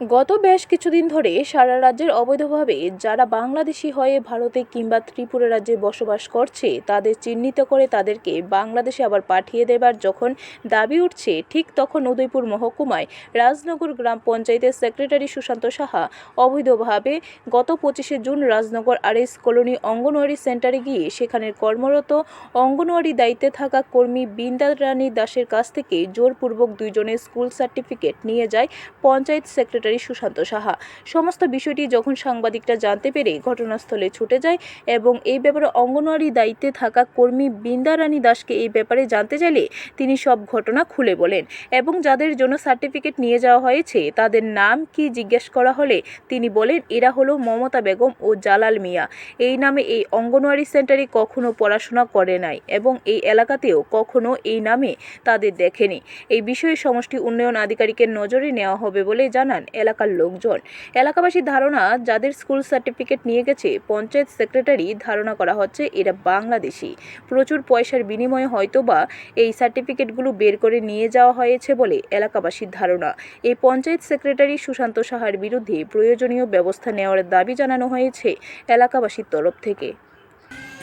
গত বেশ কিছুদিন ধরে সারা রাজ্যের অবৈধভাবে যারা বাংলাদেশি হয়ে ভারতে কিংবা ত্রিপুরা রাজ্যে বসবাস করছে, তাদের চিহ্নিত করে তাদেরকে বাংলাদেশে আবার পাঠিয়ে দেবার যখন দাবি উঠছে, ঠিক তখন উদয়পুর মহকুমায় রাজনগর গ্রাম পঞ্চায়েতের সেক্রেটারি সুশান্ত সাহা অবৈধভাবে গত পঁচিশে June Rajnagar RS colony anganwadi সেন্টারে গিয়ে সেখানে কর্মরত অঙ্গনওয়াড়ি দায়িত্বে থাকা কর্মী বিন্দা রানী দাসের কাছ থেকে জোরপূর্বক দুইজনের স্কুল সার্টিফিকেট নিয়ে যায় পঞ্চায়েত সেক্রেটারি সুশান্ত সাহা। সমস্ত বিষয়টি যখন সাংবাদিকরা জানতে পেরে ঘটনাস্থলে ছুটে যায় এবং এই ব্যাপারে অঙ্গনওয়াড়ি দায়িত্বে থাকা কর্মী বৃন্দা রানী দাসকে এই ব্যাপারে জানতে চাইলে তিনি সব ঘটনা খুলে বলেন এবং যাদের জন্য সার্টিফিকেট নিয়ে যাওয়া হয়েছে, তাদের নাম কি জিজ্ঞেস করা হলে তিনি বলেন, এরা হলো মমতা বেগম ও জালাল মিয়া। এই নামে এই অঙ্গনওয়াড়ি সেন্টারে কখনো পড়াশোনা করে নাই এবং এই এলাকাতেও কখনো এই নামে তাদের দেখেনি। এই বিষয়ে সমষ্টি উন্নয়ন আধিকারিকের নজরে নেওয়া হবে বলে জানান এলাকার লোকজন। এলাকাবাসীর ধারণা, যাদের স্কুল সার্টিফিকেট নিয়ে গেছে, পঞ্চায়েত সেক্রেটারি ধারণা করা হচ্ছে এরা বাংলাদেশি। প্রচুর পয়সার বিনিময়ে হয়তোবা এই সার্টিফিকেটগুলো বের করে নিয়ে যাওয়া হয়েছে বলে এলাকাবাসীর ধারণা। এই পঞ্চায়েত সেক্রেটারি সুশান্ত সাহার বিরুদ্ধে প্রয়োজনীয় ব্যবস্থা নেওয়ার দাবি জানানো হয়েছে এলাকাবাসীর তরফ থেকে।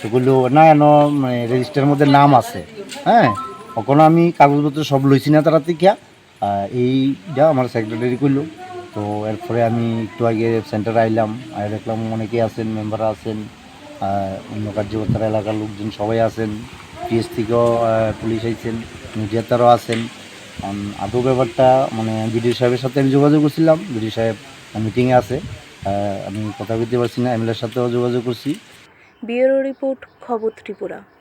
সেগুলো না মানে রেজিস্টারের মধ্যে নাম আছে। হ্যাঁ ওখানে আমি কাগজপত্র সব লইছি না তারা থেকে এইটা আমার সেক্রেটারি করল তো এরপরে আমি একটু আগে সেন্টারে আইলাম আর দেখলাম অনেকে আছেন মেম্বার আছেন অন্য কার্যকর্তারা এলাকার লোকজন সবাই আছেন পিএস থেকেও পুলিশ আইছেন মিডিয়াতারও আছেন। আদৌ ব্যাপারটা মানে বিডিও সাহেবের সাথে আমি যোগাযোগ করছিলাম, বিডিও সাহেব মিটিংয়ে আছে আমি কথা বলতে পারছি না এমএলএর সাথেও যোগাযোগ করছি। ব্যুরো রিপোর্ট, খবর ত্রিপুরা।